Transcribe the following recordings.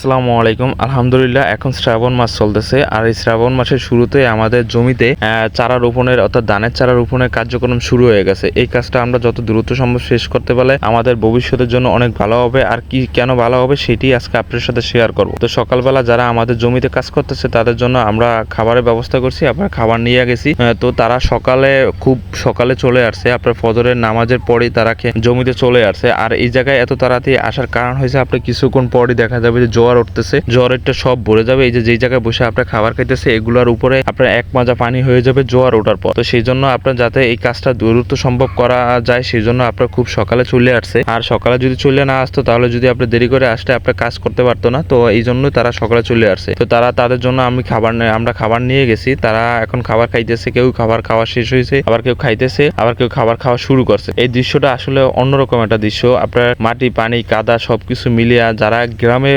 আসসালামু আলাইকুম। আলহামদুলিল্লাহ, এখন শ্রাবণ মাস চলতেছে। আর এই শ্রাবণ মাসের শুরুতে আমাদের জমিতে চারা রোপণের অর্থাৎ ধানের চারা রোপণের কার্যক্রম শুরু হয়ে গেছে। এই কাজটা আমরা যত দ্রুত সম্ভব শেষ করতে পারলে আমাদের ভবিষ্যতের জন্য অনেক ভালো হবে। আর কি, কেন ভালো হবে সেটি আজকে আপনার সাথে শেয়ার করব। তো সকালবেলা যারা আমাদের জমিতে কাজ করতেছে, তাদের জন্য আমরা খাবারের ব্যবস্থা করছি আপনার খাবার নিয়ে গেছি। তো তারা সকালে, খুব সকালে চলে আসছে। আপনার ফজরের নামাজের পরেই তারা জমিতে চলে আসছে। আর এই জায়গায় এত তাড়াতাড়ি আসার কারণ হয়েছে আপনি কিছুক্ষণ পরই দেখা যাবে যে জোয়ার উঠতেছে জোয়ারেরটা সব ভরে যাবে। এই যে যেই জায়গায় বসে আপনার খাবার খাইতেছে, এগুলোর উপরে আপনার এক মাজা পানি হয়ে যাবে জোয়ার ওঠার পর। তো সেই জন্য আপনার যাতে এই কাজটা দ্রুত সম্ভব করা যায়, সেই জন্য আপনার খুব সকালে চলে আসছে। আর সকালে যদি চলে না আসতো, তাহলে যদি আপনি দেরি করে আসলে আপনার কাজ করতে পারতো না। তো এই জন্য তারা সকালে চলে আসছে। তো তারা তাদের জন্য আমি খাবার আমরা খাবার নিয়ে গেছি। তারা এখন খাবার খাইতেছে, কেউ খাবার খাওয়া শেষ হয়েছে আবার কেউ খাইতেছে, আবার কেউ খাবার খাওয়া শুরু করছে। এই দৃশ্যটা আসলে অন্যরকম একটা দৃশ্য। আপনার মাটি, পানি, কাদা সবকিছু মিলিয়ে যারা গ্রামে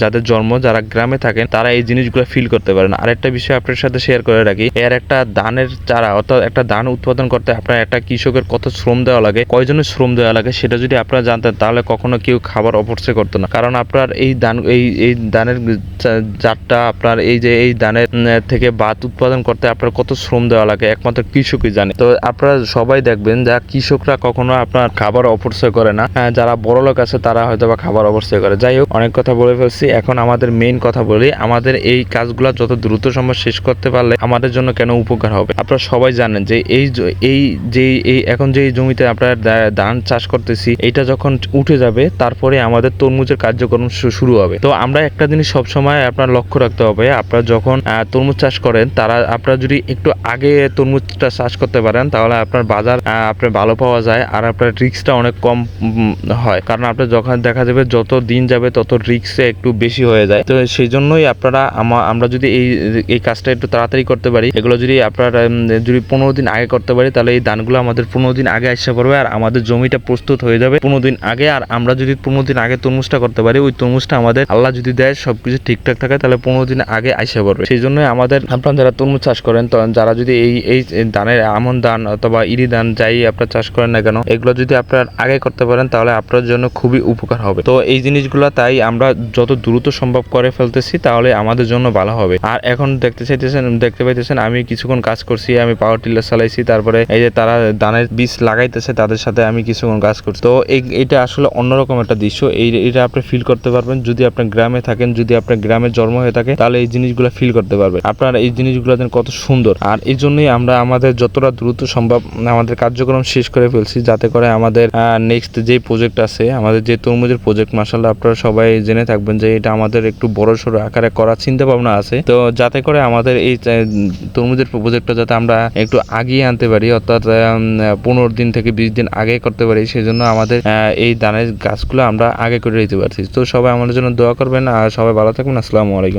যাদের জন্ম যারা গ্রামে থাকেন তারা এই জিনিসগুলো ফিল করতে পারেন আরেকটা বিষয় আপনার সাথে শেয়ার করে রাখি এর একটা ধানের চারা অর্থাৎ একটা ধান উৎপাদন করতে আপনার একটা কৃষকের কত শ্রম দেওয়া লাগে কয়জনের শ্রম দেওয়া লাগে সেটা যদি আপনারা জানতেন তাহলে কখনো কেউ খাবার অপচয় করতো না। কারণ আপনার এই ধান এই এই ধানের জাতটা আপনার এই যে এই ধানের থেকে বাত উৎপাদন করতে আপনার কত শ্রম দেওয়া লাগে একমাত্র কৃষকই জানে। তো আপনারা সবাই দেখবেন যা কৃষকরা কখনো আপনার খাবার অপচয় করে না। হ্যাঁ, যারা বড় লোক আছে তারা হয়তো বা খাবার অপচয় করে। যাই হোক অনেক কথা বলে ফেলছি। এখন আমাদের মেইন কথা বলি, আমাদের এই কাজগুলো যত দ্রুত সম্ভব শেষ করতে পারলে আমাদের জন্য কেন উপকার হবে? আপনারা সবাই জানেন যে এই এই যে, এই এখন যে জমিতে আপনারা ধান চাষ করতেছি, এটা যখন উঠে যাবে, তারপরে আমাদের তরমুজের কার্যক্রম শুরু হবে। তো আমরা একটা জিনিস সবসময় আপনার লক্ষ্য রাখতে হবে, আপনারা যখন তরমুজ চাষ করেন, তারা, আপনারা যদি একটু আগে তরমুজটা চাষ করতে পারেন, তাহলে আপনার বাজার আপনার ভালো পাওয়া যায়, আর আপনার রিক্সটা অনেক কম হয়। কারণ আপনার যখন দেখা যাবে, যত দিন যাবে, তত রিক্সে একটু বেশি হয়ে যায়। তো সেই জন্যই আপনারা আমরা যদি এই এই কাজটা একটু তাড়াতাড়ি করতে পারি, এগুলো যদি আপনার যদি পনেরো দিন আগে করতে পারি, তাহলে এই ধানগুলো আমাদের পনেরো দিন আগে আসতে পারবে আর আমাদের জমিটা প্রস্তুত হয়ে যাবে পনেরো দিন আগে। আর আমরা যদি পনেরো দিন আগে তরমুজটা করতে পারি, ওই তরমুজটা আমাদের আল্লাহ যদি দেয়, সবকিছু ঠিকঠাক থাকে, তাহলে পনেরো দিন আগে আসতে পারবে সেই জন্যই আমাদের আপনারা যারা তরমুজ চাষ করেন যারা যদি এই এই ধানের আমন ধান অথবা ইরি ধান যাই আপনার চাষ করেন না কেন, এগুলো যদি আপনার আগে করতে পারেন, তাহলে আপনার জন্য খুবই উপকার হবে। তো এই জিনিসগুলো তাই আমরা যত দ্রুত সম্ভব করে ফেলতেছি, তাহলে আমাদের জন্য ভালো হবে। আর এখন দেখতে চাইতেছেন, দেখতে পাইতেছেন, আমি কিছুক্ষণ কাজ করছি, আমি পাওয়ার টিলার চালাইছি, তারপরে এই যে তারা ধানের বীজ লাগাইতেছে, তাদের সাথে আমি কিছুক্ষণ কাজ করছি। তো এটা আসলে অন্যরকম একটা দৃশ্য, এই, এটা আপনি ফিল করতে পারবেন, যদি আপনার গ্রামে থাকেন, যদি আপনার গ্রামে জন্ম হয়ে থাকে, তাহলে এই জিনিসগুলো ফিল করতে পারবেন। আপনার এই জিনিসগুলো কত সুন্দর। আর এই জন্যই আমরা আমাদের যতটা দ্রুত সম্ভব আমাদের কার্যক্রম শেষ করে ফেলছি, যাতে করে আমাদের নেক্সট যে প্রজেক্ট আছে, আমাদের যে তরমুজের প্রজেক্ট মাসাল্লাহ আপনারা সবাই জেনে থাকবেন যে এটা আমাদের একটু বড় সড়ো আকারে করার চিন্তা ভাবনা আছে। তো যাতে করে আমাদের এই তরমুজের প্রজেক্টটা যাতে আমরা একটু আগিয়ে আনতে পারি, অর্থাৎ পনেরো দিন থেকে বিশ দিন আগে করতে পারি সেই জন্য আমাদের এই দানের গাছগুলো আমরা আগে করে দিতে পারছি। তো সবাই আমাদের জন্য দোয়া করবেন আর সবাই ভালো থাকবেন। আসসালামু আলাইকুম।